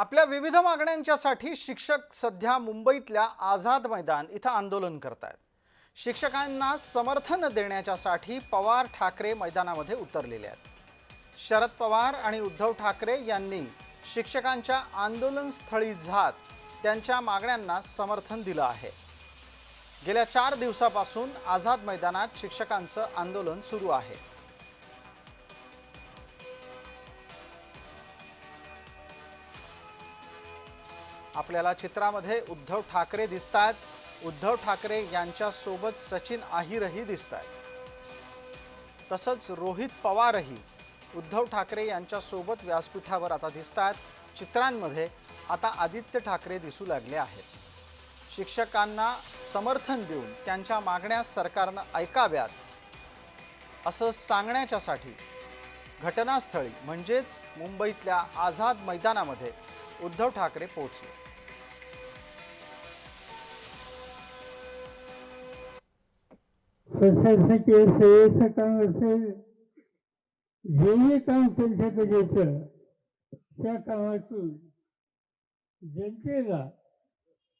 आपल्या विविध मागण्यांच्यासाठी शिक्षक सध्या मुंबईतल्या आझाद मैदान इथं आंदोलन करत आहेत शिक्षकांना समर्थन देण्याच्यासाठी पवार ठाकरे मैदानामध्ये उतरलेले आहेत. शरद पवार आणि उद्धव ठाकरे यांनी शिक्षकांच्या आंदोलनस्थळी जात त्यांच्या मागण्यांना समर्थन दिलं आहे. गेल्या चार दिवसापासून आझाद मैदानात शिक्षकांचं आंदोलन सुरू आहे. आपल्याला चित्रामध्ये उद्धव ठाकरे दिसत आहेत उद्धव ठाकरे यांच्यासोबत सचिन आहिरही दिसत आहेत तसंच रोहित पवारही उद्धव ठाकरे यांच्यासोबत व्यासपीठावर आता दिसत आहेत चित्रांमध्ये आता आदित्य ठाकरे दिसू लागले आहेत. शिक्षकांना समर्थन देऊन त्यांच्या मागण्या सरकारनं ऐकाव्यात. असं सांगण्याच्यासाठी घटनास्थळी म्हणजेच मुंबईतल्या आझाद मैदानामध्ये उद्धव ठाकरे पोहोचले. प्रशासकीय सेवेचं काम असेल जेही काम त्यांच्याकडे येतं त्या कामातून जनतेला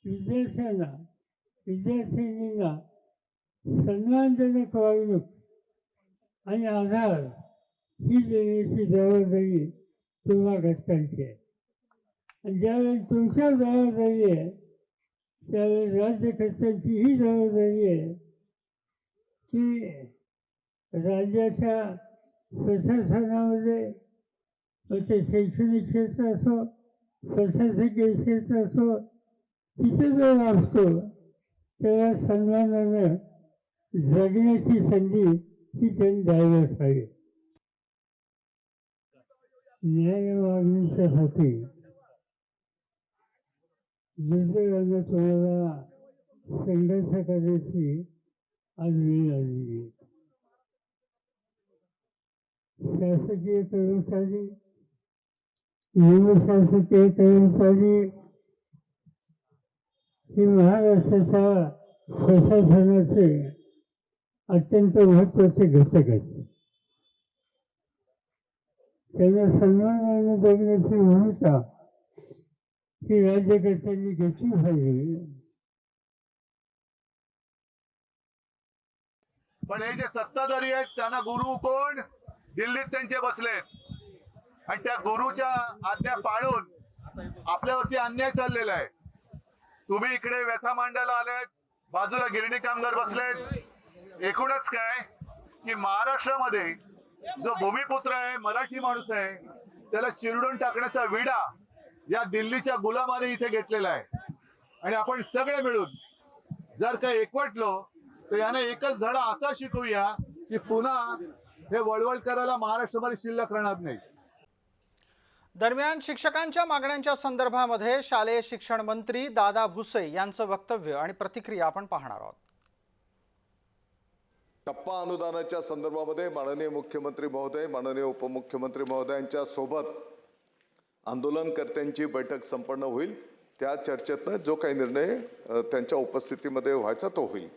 विद्यार्थ्यांना विद्यार्थिनींना सन्मानजनक वागणूक आणि आधार ही देण्याची जबाबदारी तुम्हा घटकांची आहे. आणि ज्यावेळेस तुमच्या जबाबदारी आहे त्यावेळेस राज्यकर्त्यांची ही जबाबदारी आहे की राज्याच्या प्रशासनामध्ये ते शैक्षणिक क्षेत्र असो प्रशासकीय क्षेत्र असो तिथे जो असतो तेव्हा सन्मानानं जगण्याची संधी ही त्यांनी द्यायला असावी न्याय मागणीच्यासाठी दुसऱ्या तुम्हाला संघर्ष करण्याची आज वेळ शासकीय कर्मचारी निमशासकीय कर्मचारी हे महाराष्ट्राच्या प्रशासनाचे अत्यंत महत्त्वाचे घटक आहेत. त्यांना सन्मानाने जगण्याची भूमिका ही राज्यकर्त्यांनी घेतली पाहिजे. पण हे जे सत्ताधारी आहेत त्यांना गुरु कोण? दिल्लीत त्यांचे बसलेत आणि त्या गुरुच्या आज्ञा पाळून आपल्यावरती अन्याय चाललेला आहे. तुम्ही इकडे व्यथा मांडायला आलेत बाजूला गिरणी कामगार बसलेत. एकूणच काय की महाराष्ट्रामध्ये जो भूमिपुत्र आहे मराठी माणूस आहे त्याला चिरडून टाकण्याचा विडा या दिल्लीच्या गुलामाने इथे घेतलेला आहे. आणि आपण सगळे मिळून जर का एकवटलो तर याने एकच धडा असा शिकवूया की पुन्हा हे वळवळ करायला महाराष्ट्रामध्ये शिल्लक राहणार नाही. दरम्यान शिक्षकांच्या मागण्यांच्या संदर्भामध्ये शालेय शिक्षण मंत्री दादा भुसे यांचं वक्तव्य आणि प्रतिक्रिया आपण पाहणार आहोत. टप्पा अनुदानाच्या संदर्भामध्ये माननीय मुख्यमंत्री महोदय माननीय उपमुख्यमंत्री महोदयांच्या सोबत आंदोलनकर्त्यांची बैठक संपन्न होईल. त्या चर्चेतनं जो काही निर्णय त्यांच्या उपस्थितीमध्ये व्हायचा तो होईल.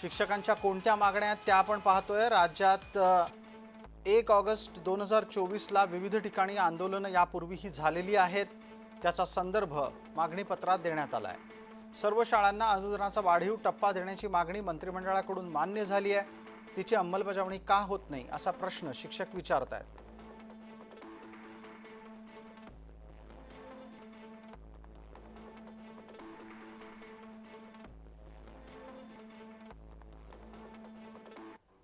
शिक्षकांच्या कोणत्या मागण्या आहेत त्या आपण पाहतोय. राज्यात एक ऑगस्ट दोन हजार चोवीसला विविध ठिकाणी आंदोलनं यापूर्वीही झालेली आहेत. त्याचा संदर्भ मागणीपत्रात देण्यात आला आहे सर्व शाळांना अनुदानाचा वाढीव टप्पा देण्याची मागणी मंत्रिमंडळाकडून मान्य झाली आहे. तिची अंमलबजावणी का होत नाही असा प्रश्न शिक्षक विचारत आहेत